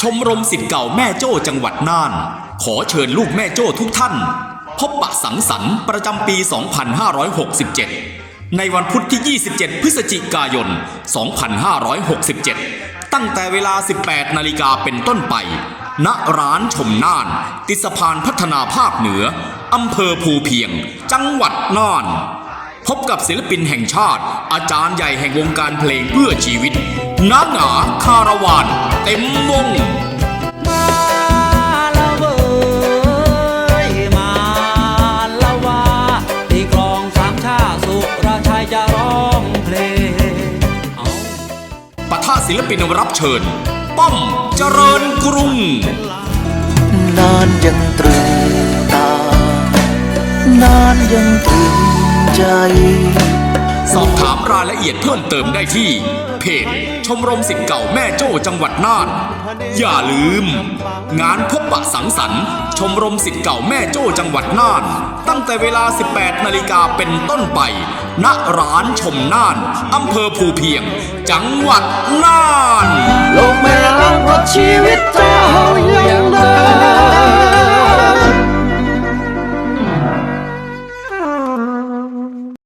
ชมรมสิทธิ์เก่าแม่โจ้จังหวัดน่าน ขอเชิญลูกแม่โจ้ทุกท่าน พบปะสังสรรค์ประจำปี 2567 ในวันพุธที่ 27 พฤศจิกายน 2567 ตั้งแต่เวลา 18 นาฬิกาเป็นต้นไป ณ ร้านชมน่าน ติสะพานพัฒนาภาคเหนือ อำเภอภูเพียง จังหวัดน่าน พบกับศิลปินแห่งชาติ อาจารย์ใหญ่แห่งวงการเพลงเพื่อชีวิตน้าหนาคาราวานเต็มวงมาละเว้ยมาละว่าตีกลองสามชาสุรชัยจะร้องเพลงเอาปะทะศิลปินรับเชิญ ป้อมเจริญกรุงนานยังตรึงตา นานยังตรึงใจ สอบถามรายละเอียดเพิ่มเติมได้ที่ เพจชมรมสิทธิ์เก่าแม่โจ้จังหวัดน่าน อย่าลืม งานพบปะสังสรรค์ ชมรมสิทธิ์เก่าแม่โจ้จังหวัดน่าน ตั้งแต่เวลา 18 นาฬิกาเป็นต้นไป ณ ร้านชมน่าน อำเภอภูเพียง จังหวัดน่าน โลกแม่ล้างเพราะชีวิตเจ้า